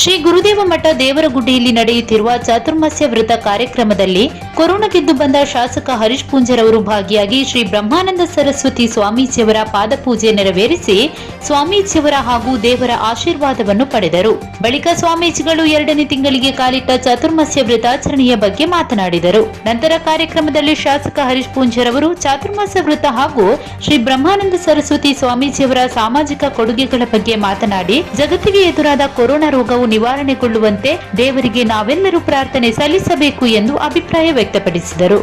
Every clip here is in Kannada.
ಶ್ರೀ ಗುರುದೇವ ಮಠ ದೇವರಗುಡ್ಡಿಯಲ್ಲಿ ನಡೆಯುತ್ತಿರುವ ಚಾತುರ್ಮಾಸ್ಯ ವ್ರತ ಕಾರ್ಯಕ್ರಮದಲ್ಲಿ ಕೊರೋನಾ ಗೆದ್ದು ಬಂದ ಶಾಸಕ ಹರೀಶ್ ಪೂಂಜರವರು ಭಾಗಿಯಾಗಿ ಶ್ರೀ ಬ್ರಹ್ಮಾನಂದ ಸರಸ್ವತಿ ಸ್ವಾಮೀಜಿಯವರ ಪಾದಪೂಜೆ ನೆರವೇರಿಸಿ ಸ್ವಾಮೀಜಿಯವರ ಹಾಗೂ ದೇವರ ಆಶೀರ್ವಾದವನ್ನು ಪಡೆದರು. ಬಳಿಕ ಸ್ವಾಮೀಜಿಗಳು ಎರಡನೇ ತಿಂಗಳಿಗೆ ಕಾಲಿಟ್ಟ ಚಾತುರ್ಮಾಸ್ಯ ವ್ರತಾಚರಣೆಯ ಬಗ್ಗೆ ಮಾತನಾಡಿದರು. ನಂತರ ಕಾರ್ಯಕ್ರಮದಲ್ಲಿ ಶಾಸಕ ಹರೀಶ್ ಪೂಂಜರವರು ಚಾತುರ್ಮಾಸ ವ್ರತ ಹಾಗೂ ಶ್ರೀ ಬ್ರಹ್ಮಾನಂದ ಸರಸ್ವತಿ ಸ್ವಾಮೀಜಿಯವರ ಸಾಮಾಜಿಕ ಕೊಡುಗೆಗಳ ಬಗ್ಗೆ ಮಾತನಾಡಿ, ಜಗತ್ತಿಗೆ ಎದುರಾದ ಕೊರೋನಾ ರೋಗವು ನಿವಾರಣೆಗೊಳ್ಳುವಂತೆ ದೇವರಿಗೆ ನಾವೆಲ್ಲರೂ ಪ್ರಾರ್ಥನೆ ಸಲ್ಲಿಸಬೇಕು ಎಂದು ಅಭಿಪ್ರಾಯ ವ್ಯಕ್ತಪಡಿಸಿದರು.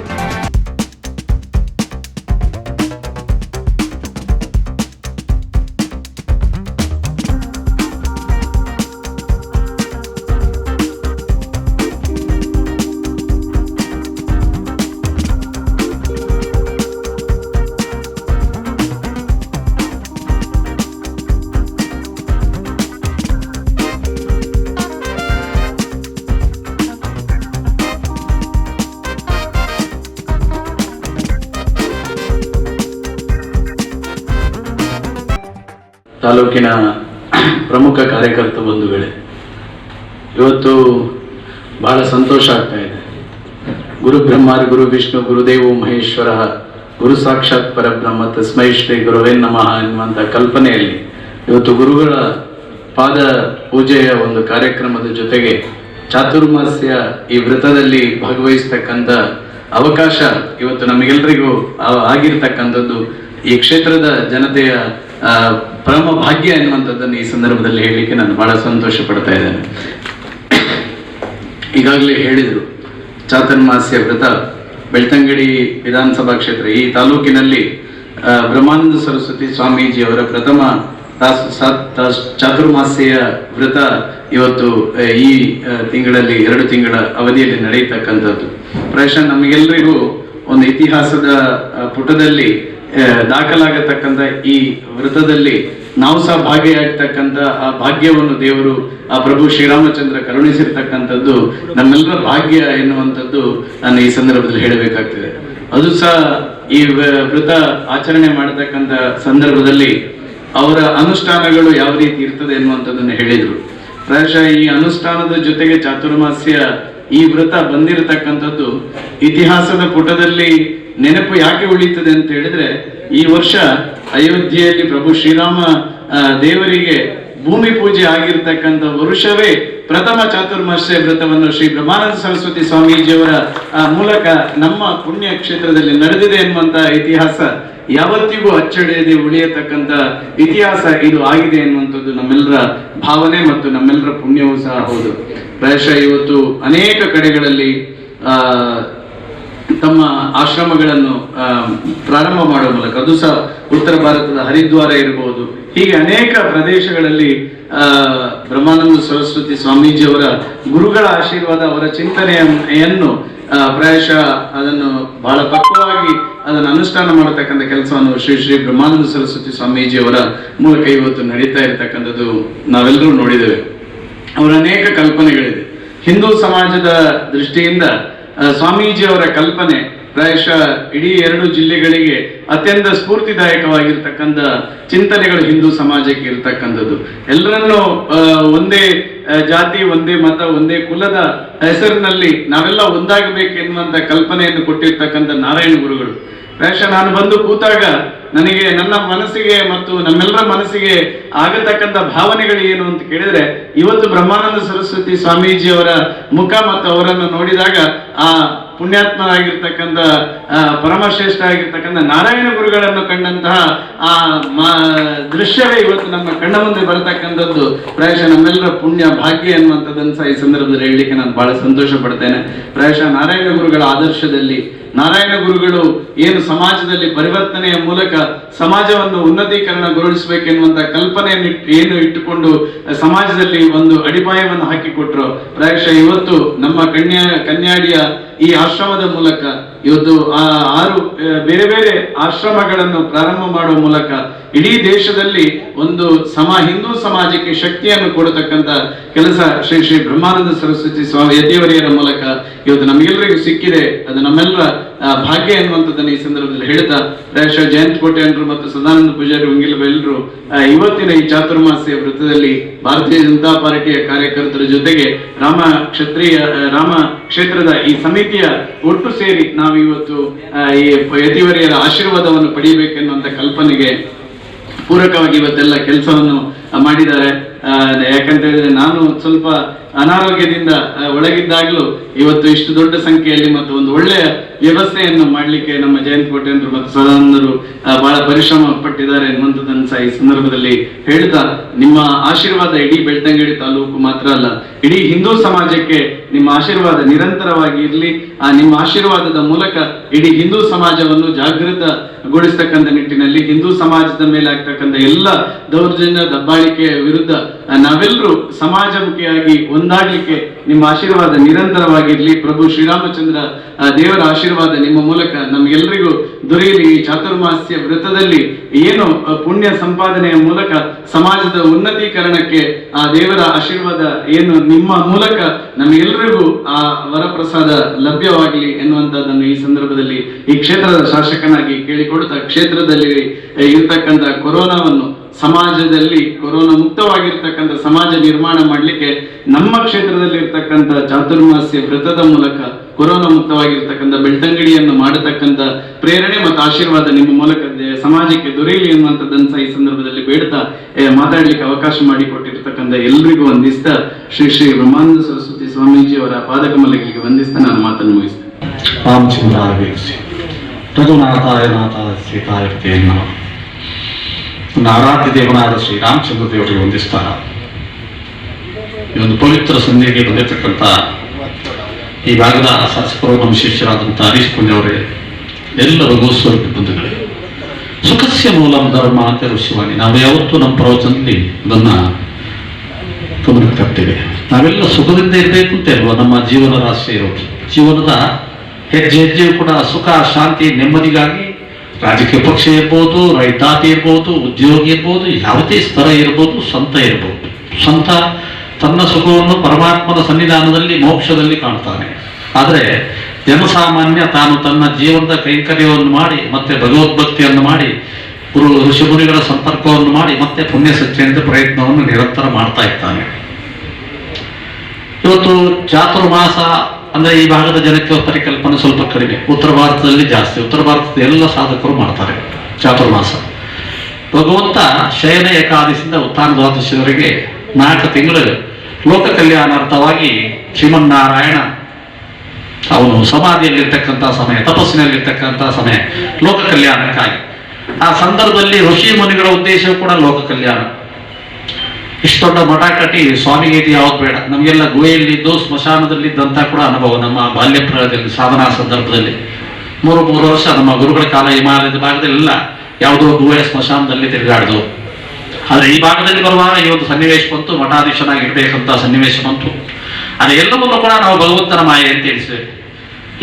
ತಾಲೂಕಿನ ಪ್ರಮುಖ ಕಾರ್ಯಕರ್ತ ಬಂಧುಗಳೇ ಇವತ್ತು ಬಹಳ ಸಂತೋಷ ಆಗ್ತಾ ಇದೆ. ಗುರು ಬ್ರಹ್ಮ ಗುರು ವಿಷ್ಣು, ಗುರುದೇವು ಮಹೇಶ್ವರ, ಗುರು ಸಾಕ್ಷಾತ್ ಪರಬ್ರಹ್ಮ, ತಸ್ಮೈ ಶ್ರೀ ಗುರುವೇ ನಮಃ ಎನ್ನುವಂಥ ಕಲ್ಪನೆಯಲ್ಲಿ ಇವತ್ತು ಗುರುಗಳ ಪಾದ ಪೂಜೆಯ ಒಂದು ಕಾರ್ಯಕ್ರಮದ ಜೊತೆಗೆ ಚಾತುರ್ಮಾಸ್ಯ ಈ ವ್ರತದಲ್ಲಿ ಭಾಗವಹಿಸ್ತಕ್ಕಂಥ ಅವಕಾಶ ಇವತ್ತು ನಮಗೆಲ್ಲರಿಗೂ ಆಗಿರ್ತಕ್ಕಂಥದ್ದು ಈ ಕ್ಷೇತ್ರದ ಜನತೆಯ ಪರಮ ಭಾಗ್ಯ ಎನ್ನುವಂಥದ್ದನ್ನು ಈ ಸಂದರ್ಭದಲ್ಲಿ ಹೇಳಲಿಕ್ಕೆ ನಾನು ಬಹಳ ಸಂತೋಷ ಪಡ್ತಾ ಇದ್ದೇನೆ. ಈಗಾಗಲೇ ಹೇಳಿದರು ಚಾತುರ್ಮಾಸ್ಯ ವ್ರತ, ಬೆಳ್ತಂಗಡಿ ವಿಧಾನಸಭಾ ಕ್ಷೇತ್ರ, ಈ ತಾಲೂಕಿನಲ್ಲಿ ಬ್ರಹ್ಮಾನಂದ ಸರಸ್ವತಿ ಸ್ವಾಮೀಜಿಯವರ ಪ್ರಥಮ ಚಾತುರ್ಮಾಸ್ಯ ವ್ರತ ಇವತ್ತು ಈ ತಿಂಗಳಲ್ಲಿ, ಎರಡು ತಿಂಗಳ ಅವಧಿಯಲ್ಲಿ ನಡೆಯತಕ್ಕಂಥದ್ದು. ಪ್ರಾಯಶಃ ನಮಗೆಲ್ಲರಿಗೂ ಒಂದು ಇತಿಹಾಸದ ಪುಟದಲ್ಲಿ ದಾಖಲಾಗತಕ್ಕಂಥ ಈ ವ್ರತದಲ್ಲಿ ನಾವು ಸಹ ಭಾಗಿಯಾಗ್ತಕ್ಕಂಥ ಆ ಭಾಗ್ಯವನ್ನು ದೇವರು ಆ ಪ್ರಭು ಶ್ರೀರಾಮಚಂದ್ರ ಕರುಣಿಸಿರ್ತಕ್ಕಂಥದ್ದು ನಮ್ಮೆಲ್ಲರ ಭಾಗ್ಯ ಎನ್ನುವಂಥದ್ದು ನಾನು ಈ ಸಂದರ್ಭದಲ್ಲಿ ಹೇಳಬೇಕಾಗ್ತದೆ. ಅದು ಸಹ ಈ ವೃತ ಆಚರಣೆ ಮಾಡತಕ್ಕಂಥ ಸಂದರ್ಭದಲ್ಲಿ ಅವರ ಅನುಷ್ಠಾನಗಳು ಯಾವ ರೀತಿ ಇರ್ತದೆ ಎನ್ನುವಂಥದ್ದನ್ನು ಹೇಳಿದರು. ಪ್ರಾಯಶಃ ಈ ಅನುಷ್ಠಾನದ ಜೊತೆಗೆ ಚಾತುರ್ಮಾಸ್ಯ ಈ ವ್ರತ ಬಂದಿರತಕ್ಕಂಥದ್ದು ಇತಿಹಾಸದ ಪುಟದಲ್ಲಿ ನೆನಪು ಯಾಕೆ ಉಳಿತದೆ ಅಂತ ಹೇಳಿದ್ರೆ ಈ ವರ್ಷ ಅಯೋಧ್ಯೆಯಲ್ಲಿ ಪ್ರಭು ಶ್ರೀರಾಮ ದೇವರಿಗೆ ಭೂಮಿ ಪೂಜೆ ಆಗಿರ್ತಕ್ಕಂಥ ವರುಷವೇ ಪ್ರಥಮ ಚಾತುರ್ಮಾಸ್ಯ ವ್ರತವನ್ನು ಶ್ರೀ ಬ್ರಹ್ಮಾನಂದ ಸರಸ್ವತಿ ಸ್ವಾಮೀಜಿಯವರ ಮೂಲಕ ನಮ್ಮ ಪುಣ್ಯ ಕ್ಷೇತ್ರದಲ್ಲಿ ನಡೆದಿದೆ ಎನ್ನುವಂತಹ ಇತಿಹಾಸ ಯಾವತ್ತಿಗೂ ಅಚ್ಚಳಿಯದೆ ಉಳಿಯತಕ್ಕಂಥ ಇತಿಹಾಸ ಇದು ಆಗಿದೆ ಎನ್ನುವಂಥದ್ದು ನಮ್ಮೆಲ್ಲರ ಭಾವನೆ ಮತ್ತು ನಮ್ಮೆಲ್ಲರ ಪುಣ್ಯವೂ ಸಹ ಹೌದು. ಪ್ರಾಯಶಃ ಇವತ್ತು ಅನೇಕ ಕಡೆಗಳಲ್ಲಿ ತಮ್ಮ ಆಶ್ರಮಗಳನ್ನು ಪ್ರಾರಂಭ ಮಾಡುವ ಮೂಲಕ. ಅದು ಸಹ ಉತ್ತರ ಭಾರತದ ಹರಿದ್ವಾರ ಇರಬಹುದು ಹೀಗೆ ಅನೇಕ ಪ್ರದೇಶಗಳಲ್ಲಿ ಬ್ರಹ್ಮಾನಂದ ಸರಸ್ವತಿ ಸ್ವಾಮೀಜಿಯವರ ಗುರುಗಳ ಆಶೀರ್ವಾದ, ಅವರ ಚಿಂತನೆಯನ್ನು ಪ್ರಾಯಶಃ ಅದನ್ನು ಬಹಳ ಪಕ್ವವಾಗಿ ಅದನ್ನು ಅನುಷ್ಠಾನ ಮಾಡತಕ್ಕಂಥ ಕೆಲಸವನ್ನು ಶ್ರೀ ಶ್ರೀ ಬ್ರಹ್ಮಾನಂದ ಸರಸ್ವತಿ ಸ್ವಾಮೀಜಿಯವರ ಮೂಲಕ ಇವತ್ತು ನಡೀತಾ ಇರತಕ್ಕಂಥದ್ದು ನಾವೆಲ್ಲರೂ ನೋಡಿದ್ದೇವೆ. ಅವರ ಅನೇಕ ಕಲ್ಪನೆಗಳಿದೆ. ಹಿಂದೂ ಸಮಾಜದ ದೃಷ್ಟಿಯಿಂದ ಸ್ವಾಮೀಜಿಯವರ ಕಲ್ಪನೆ ಪ್ರಾಯಶಃ ಇಡೀ ಎರಡು ಜಿಲ್ಲೆಗಳಿಗೆ ಅತ್ಯಂತ ಸ್ಫೂರ್ತಿದಾಯಕವಾಗಿರ್ತಕ್ಕಂಥ ಚಿಂತನೆಗಳು ಹಿಂದೂ ಸಮಾಜಕ್ಕೆ ಇರ್ತಕ್ಕಂಥದ್ದು. ಎಲ್ಲರನ್ನೂ ಒಂದೇ ಜಾತಿ, ಒಂದೇ ಮತ, ಒಂದೇ ಕುಲದ ಹೆಸರಿನಲ್ಲಿ ನಾವೆಲ್ಲ ಒಂದಾಗಬೇಕು ಎನ್ನುವಂತ ಕಲ್ಪನೆಯನ್ನು ಕೊಟ್ಟಿರ್ತಕ್ಕಂಥ ನಾರಾಯಣ ಗುರುಗಳು. ಪ್ರಾಯಶಃ ನಾನು ಬಂದು ಕೂತಾಗ ನನಗೆ ನನ್ನ ಮನಸ್ಸಿಗೆ ಮತ್ತು ನಮ್ಮೆಲ್ಲರ ಮನಸ್ಸಿಗೆ ಆಗತಕ್ಕಂಥ ಭಾವನೆಗಳು ಏನು ಅಂತ ಕೇಳಿದ್ರೆ, ಇವತ್ತು ಬ್ರಹ್ಮಾನಂದ ಸರಸ್ವತಿ ಸ್ವಾಮೀಜಿಯವರ ಮುಖ ಮತ್ತು ಅವರನ್ನು ನೋಡಿದಾಗ ಆ ಪುಣ್ಯಾತ್ಮರಾಗಿರ್ತಕ್ಕಂಥ ಪರಮಶ್ರೇಷ್ಠ ಆಗಿರ್ತಕ್ಕಂಥ ನಾರಾಯಣ ಗುರುಗಳನ್ನು ಕಂಡಂತಹ ಆ ದೃಶ್ಯವೇ ಇವತ್ತು ನಮ್ಮ ಕಣ್ಣ ಮುಂದೆ ಬರತಕ್ಕಂಥದ್ದು. ಪ್ರಾಯಶಃ ನಮ್ಮೆಲ್ಲರ ಪುಣ್ಯ ಭಾಗ್ಯ ಎನ್ನುವಂಥದ್ದನ್ನು ಸಹ ಈ ಸಂದರ್ಭದಲ್ಲಿ ಹೇಳಲಿಕ್ಕೆ ನಾನು ಬಹಳ ಸಂತೋಷ ಪಡ್ತೇನೆ. ಪ್ರಾಯಶಃ ನಾರಾಯಣ ಗುರುಗಳ ಆದರ್ಶದಲ್ಲಿ ನಾರಾಯಣ ಗುರುಗಳು ಏನು ಸಮಾಜದಲ್ಲಿ ಪರಿವರ್ತನೆಯ ಮೂಲಕ ಸಮಾಜವನ್ನು ಉನ್ನತೀಕರಣಗೊಳಿಸಬೇಕೆನ್ನುವಂತ ಕಲ್ಪನೆಯನ್ನು ಇಟ್- ಏನು ಇಟ್ಟುಕೊಂಡು ಸಮಾಜದಲ್ಲಿ ಒಂದು ಅಡಿಪಾಯವನ್ನು ಹಾಕಿಕೊಟ್ರು. ಪ್ರಾಯಶಃ ಇವತ್ತು ನಮ್ಮ ಕನ್ಯಾ ಕನ್ಯಾಡಿಯ ಈ ಆಶ್ರಮದ ಮೂಲಕ ಇವತ್ತು ಆ ಆರು ಬೇರೆ ಬೇರೆ ಆಶ್ರಮಗಳನ್ನು ಪ್ರಾರಂಭ ಮಾಡುವ ಮೂಲಕ ಇಡೀ ದೇಶದಲ್ಲಿ ಒಂದು ಸಮ, ಹಿಂದೂ ಸಮಾಜಕ್ಕೆ ಶಕ್ತಿಯನ್ನು ಕೊಡತಕ್ಕಂತ ಕೆಲಸ ಶ್ರೀ ಶ್ರೀ ಬ್ರಹ್ಮಾನಂದ ಸರಸ್ವತಿ ಸ್ವಾಮಿ ಯತಿಯವರಿಯರ ಮೂಲಕ ಇವತ್ತು ನಮಗೆಲ್ಲರಿಗೂ ಸಿಕ್ಕಿದೆ. ಅದು ನಮ್ಮೆಲ್ಲರ ಭಾಗ್ಯ ಎನ್ನುವಂಥದ್ದನ್ನು ಈ ಸಂದರ್ಭದಲ್ಲಿ ಹೇಳ್ತಾ ಪ್ರಾಯಶಃ ಜಯಂತ್ ಅಂಡ್ರು ಮತ್ತು ಸದಾನಂದ ಪೂಜಾರಿ ಎಲ್ಲರೂ ಇವತ್ತಿನ ಈ ಚಾತುರ್ಮಾಸ್ಯ ವೃತ್ತದಲ್ಲಿ ಭಾರತೀಯ ಜನತಾ ಪಾರ್ಟಿಯ ಕಾರ್ಯಕರ್ತರ ಜೊತೆಗೆ ರಾಮ ಕ್ಷತ್ರಿಯ ರಾಮ ಕ್ಷೇತ್ರದ ಈ ಸಮಿತಿಯ ಒಟ್ಟು ಸೇರಿ ನಾವು ಇವತ್ತು ಆ, ಈ ಯತಿವರಿಯರ ಆಶೀರ್ವಾದವನ್ನು ಪಡೆಯಬೇಕೆನ್ನುವಂಥ ಕಲ್ಪನೆಗೆ ಪೂರಕವಾಗಿ ಇವತ್ತೆಲ್ಲ ಕೆಲಸವನ್ನು ಮಾಡಿದ್ದಾರೆ. ಯಾಕಂತ ಹೇಳಿದ್ರೆ ನಾನು ಸ್ವಲ್ಪ ಅನಾರೋಗ್ಯದಿಂದ ಒಳಗಿದ್ದಾಗಲೂ ಇವತ್ತು ಇಷ್ಟು ದೊಡ್ಡ ಸಂಖ್ಯೆಯಲ್ಲಿ ಮತ್ತು ಒಂದು ಒಳ್ಳೆಯ ವ್ಯವಸ್ಥೆಯನ್ನು ಮಾಡಲಿಕ್ಕೆ ನಮ್ಮ ಜಯಂತ್ ಕೋಟೆಂದ್ರು ಮತ್ತು ಸದಾನಂದರು ಬಹಳ ಪರಿಶ್ರಮ ಪಟ್ಟಿದ್ದಾರೆ ಎನ್ನುವಂಥದ್ದನ್ನು ಸಹ ಈ ಸಂದರ್ಭದಲ್ಲಿ ಹೇಳ್ತಾ, ನಿಮ್ಮ ಆಶೀರ್ವಾದ ಇಡೀ ಬೆಳ್ತಂಗಡಿ ತಾಲೂಕು ಮಾತ್ರ ಅಲ್ಲ, ಇಡೀ ಹಿಂದೂ ಸಮಾಜಕ್ಕೆ ನಿಮ್ಮ ಆಶೀರ್ವಾದ ನಿರಂತರವಾಗಿ ಇರಲಿ, ಆ, ನಿಮ್ಮ ಆಶೀರ್ವಾದದ ಮೂಲಕ ಇಡೀ ಹಿಂದೂ ಸಮಾಜವನ್ನು ಜಾಗೃತಗೊಳಿಸ್ತಕ್ಕಂಥ ನಿಟ್ಟಿನಲ್ಲಿ ಹಿಂದೂ ಸಮಾಜದ ಮೇಲೆ ಆಗ್ತಕ್ಕಂಥ ಎಲ್ಲ ದೌರ್ಜನ್ಯ ದಬ್ಬಾಳಿಕೆಯ ವಿರುದ್ಧ ನಾವೆಲ್ಲರೂ ಸಮಾಜಮುಖಿಯಾಗಿ ಒಂದಾಗ್ಲಿಕ್ಕೆ ನಿಮ್ಮ ಆಶೀರ್ವಾದ ನಿರಂತರವಾಗಿರ್ಲಿ. ಪ್ರಭು ಶ್ರೀರಾಮಚಂದ್ರ ದೇವರ ಆಶೀರ್ವಾದ ನಿಮ್ಮ ಮೂಲಕ ನಮಗೆಲ್ಲರಿಗೂ ದೊರೆಯಲಿ. ಈ ಚಾತುರ್ಮಾಸ್ಯ ವೃತ್ತದಲ್ಲಿ ಏನು ಪುಣ್ಯ ಸಂಪಾದನೆಯ ಮೂಲಕ ಸಮಾಜದ ಉನ್ನತೀಕರಣಕ್ಕೆ ಆ ದೇವರ ಆಶೀರ್ವಾದ ಏನು ನಿಮ್ಮ ಮೂಲಕ ನಮಗೆಲ್ಲರಿಗೂ ಆ ವರಪ್ರಸಾದ ಲಭ್ಯವಾಗಲಿ ಎನ್ನುವಂಥದ್ದನ್ನು ಈ ಸಂದರ್ಭದಲ್ಲಿ ಈ ಕ್ಷೇತ್ರದ ಶಾಸಕನಾಗಿ ಕೇಳಿಕೊಡುತ್ತಾ ಕ್ಷೇತ್ರದಲ್ಲಿ ಇರ್ತಕ್ಕಂಥ ಕೊರೋನಾವನ್ನು ಸಮಾಜದಲ್ಲಿ ಕೊರೋನಾ ಮುಕ್ತವಾಗಿರ್ತಕ್ಕಂಥ ಸಮಾಜ ನಿರ್ಮಾಣ ಮಾಡಲಿಕ್ಕೆ ನಮ್ಮ ಕ್ಷೇತ್ರದಲ್ಲಿ ಇರ್ತಕ್ಕಂಥ ಚಾತುರ್ಮಾಸ್ಯ ವ್ರತದ ಮೂಲಕ ಕೊರೋನಾ ಮುಕ್ತವಾಗಿರ್ತಕ್ಕಂಥ ಬೆಳ್ತಂಗಡಿಯನ್ನು ಮಾಡತಕ್ಕಂಥ ಪ್ರೇರಣೆ ಮತ್ತು ಆಶೀರ್ವಾದ ನಿಮ್ಮ ಮೂಲಕ ಸಮಾಜಕ್ಕೆ ದೊರೆಯಲಿ ಎನ್ನುವಂಥದ್ದನ್ನು ಸಹ ಈ ಸಂದರ್ಭದಲ್ಲಿ ಬೇಡ್ತಾ ಮಾತಾಡಲಿಕ್ಕೆ ಅವಕಾಶ ಮಾಡಿಕೊಟ್ಟಿರ್ತಕ್ಕಂಥ ಎಲ್ರಿಗೂ ವಂದಿಸ್ತಾ, ಶ್ರೀ ಶ್ರೀ ಬ್ರಹ್ಮಾನಂದ ಸರಸ್ವತಿ ಸ್ವಾಮೀಜಿ ಅವರ ಪಾದಕಮಲಗಳಿಗೆ ವಂದಿಸ್ತಾ ನಾನು ಮಾತನ್ನು ಮುಗಿಸ್ತೇನೆ. ಆರಾಧ್ಯ ದೇವನಾದ ಶ್ರೀರಾಮಚಂದ್ರ ದೇವರಿಗೆ ವಂದಿಸ್ತಾರ. ಈ ಒಂದು ಪವಿತ್ರ ಸಂಧಿಗೆ ಬಂದಿರತಕ್ಕಂಥ ಈ ಭಾಗದ ಶಾಸಕರು ನಮ್ಮ ಶಿಷ್ಯರಾದಂಥ ಹರೀಶ್ ಪುಣ್ಯವರೇ ಎಲ್ಲರೂ ರಘುಸ್ವರೂಪಿ ಬಂಧುಗಳೇ. ಸುಖಸ್ಯ ಮೂಲಂ ಧರ್ಮ ಅಂತ ಋಷಿವಾಣಿ ನಾವು ಯಾವತ್ತೂ ನಮ್ಮ ಪ್ರವಚನದಲ್ಲಿ ಅದನ್ನ ಗಮನಕ್ಕೆ ತರ್ತೇವೆ ನಾವೆಲ್ಲ ಸುಖದಿಂದ ಇರಬೇಕು ಅಂತ ನಮ್ಮ ಜೀವನ ರಾಶಿ ಇರೋದು. ಜೀವನದ ಹೆಜ್ಜೆ ಹೆಜ್ಜೆಯು ಕೂಡ ಸುಖ, ಶಾಂತಿ, ನೆಮ್ಮದಿಗಾಗಿ ರಾಜಕೀಯ ಪಕ್ಷ ಇರ್ಬೋದು, ರೈತಾಪಿ ಇರ್ಬೋದು, ಉದ್ಯೋಗಿ ಇರ್ಬೋದು, ಯಾವುದೇ ಸ್ತರ ಇರ್ಬೋದು, ಸಂತ ಇರ್ಬೋದು. ಸಂತ ತನ್ನ ಸುಖವನ್ನು ಪರಮಾತ್ಮನ ಸನ್ನಿಧಾನದಲ್ಲಿ, ಮೋಕ್ಷದಲ್ಲಿ ಕಾಣ್ತಾನೆ. ಆದರೆ ಜನಸಾಮಾನ್ಯ ತಾನು ತನ್ನ ಜೀವನದ ಕೈಂಕರ್ಯವನ್ನು ಮಾಡಿ, ಮತ್ತೆ ಭಗವದ್ಭಕ್ತಿಯನ್ನು ಮಾಡಿ, ಗುರು ಋಷಿಮುನಿಗಳ ಸಂಪರ್ಕವನ್ನು ಮಾಡಿ, ಮತ್ತೆ ಪುಣ್ಯ ಸಚ್ಚೆಯಿಂದ ಪ್ರಯತ್ನವನ್ನು ನಿರಂತರ ಮಾಡ್ತಾ ಇರ್ತಾನೆ. ಇವತ್ತು ಚಾತುರ್ಮಾಸ ಅಂದ್ರೆ ಈ ಭಾಗದ ಜನಕ್ಕೆ ಪರಿಕಲ್ಪನೆ ಸ್ವಲ್ಪ ಕಡಿಮೆ. ಉತ್ತರ ಭಾರತದಲ್ಲಿ ಜಾಸ್ತಿ. ಉತ್ತರ ಭಾರತದ ಎಲ್ಲ ಸಾಧಕರು ಮಾಡ್ತಾರೆ ಚಾತುರ್ಮಾಸ. ಭಗವಂತ ಶಯನ ಏಕಾದಶಿಯಿಂದ ಉತ್ತಾನ ದ್ವಾದಶಿವರೆಗೆ ನಾಲ್ಕು ತಿಂಗಳು ಲೋಕ ಕಲ್ಯಾಣಾರ್ಥವಾಗಿ ಶ್ರೀಮನ್ನಾರಾಯಣ ಅವನು ಸಮಾಧಿಯಲ್ಲಿರ್ತಕ್ಕಂಥ ಸಮಯ, ತಪಸ್ಸಿನಲ್ಲಿರ್ತಕ್ಕಂಥ ಸಮಯ, ಲೋಕ ಕಲ್ಯಾಣಕ್ಕಾಗಿ. ಆ ಸಂದರ್ಭದಲ್ಲಿ ಋಷಿ ಮುನಿಗಳ ಉದ್ದೇಶವೂ ಕೂಡ ಲೋಕ ಕಲ್ಯಾಣ. ಇಷ್ಟು ದೊಡ್ಡ ಮಠ ಕಟ್ಟಿ ಸ್ವಾಮಿಗೆ ಇದು ಯಾವ್ದು ಬೇಡ. ನಮಗೆಲ್ಲ ಗುಹೆಯಲ್ಲಿದ್ದು ಸ್ಮಶಾನದಲ್ಲಿದ್ದಂಥ ಕೂಡ ಅನುಭವ ನಮ್ಮ ಬಾಲ್ಯ ಪ್ರಾಯದಲ್ಲಿ ಸಾಧನಾ ಸಂದರ್ಭದಲ್ಲಿ. ಮೂರು ಮೂರು ವರ್ಷ ನಮ್ಮ ಗುರುಗಳ ಕಾಲ ಹಿಮಾಲಯದ ಭಾಗದಲ್ಲೆಲ್ಲ ಯಾವುದೋ ಗುಹೆ ಸ್ಮಶಾನದಲ್ಲಿ ತಿರುಗಾಡ್ದು. ಆದ್ರೆ ಈ ಭಾಗದಲ್ಲಿ ಬರುವಾಗ ಈ ಒಂದು ಸನ್ನಿವೇಶ ಬಂತು, ಮಠಾಧೀಶನಾಗಿರ್ಬೇಕಂತ ಸನ್ನಿವೇಶ ಬಂತು. ಅದು ಎಲ್ಲವನ್ನೂ ಕೂಡ ನಾವು ಭಗವಂತನ ಮಾಯೆ ಅಂತ ತಿಳಿಸ್ತೇವೆ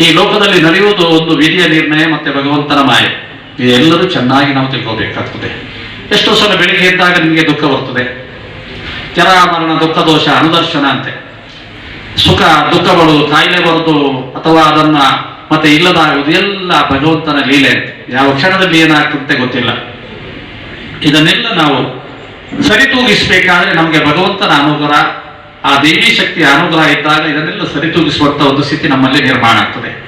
ಈ ಲೋಕದಲ್ಲಿ ನಡೆಯುವುದು ಒಂದು ವಿಧಿಯ ನಿರ್ಣಯ ಮತ್ತೆ ಭಗವಂತನ ಮಾಯೆ. ಇದೆಲ್ಲರೂ ಚೆನ್ನಾಗಿ ನಾವು ತಿಳ್ಕೋಬೇಕಾಗ್ತದೆ. ಎಷ್ಟೋ ಸಲ ಬೆಳಿಗ್ಗೆ ಎದ್ದಾಗ ನಿಮಗೆ ದುಃಖ ಬರ್ತದೆ. ಜರ ಮರಣ ದುಃಖ ದೋಷ, ಅನುದರ್ಶನ ಅಂತೆ. ಸುಖ, ದುಃಖಗಳು, ಕಾಯಿಲೆ ಬರೋದು ಅಥವಾ ಅದನ್ನ ಮತ್ತೆ ಇಲ್ಲದಾಗುವುದು ಎಲ್ಲ ಭಗವಂತನ ಲೀಲೆ ಅಂತೆ. ಯಾವ ಕ್ಷಣದಲ್ಲಿ ಏನಾಗ್ತಂತೆ ಗೊತ್ತಿಲ್ಲ. ಇದನ್ನೆಲ್ಲ ನಾವು ಸರಿತೂಗಿಸ್ಬೇಕಾದ್ರೆ ನಮಗೆ ಭಗವಂತನ ಅನುಗ್ರಹ, ಆ ದೇವಿ ಶಕ್ತಿಯ ಅನುಗ್ರಹ ಇದ್ದಾಗ ಇದನ್ನೆಲ್ಲ ಸರಿತೂಗಿಸುವಂತ ಒಂದು ಸ್ಥಿತಿ ನಮ್ಮಲ್ಲಿ ನಿರ್ಮಾಣ ಆಗ್ತದೆ.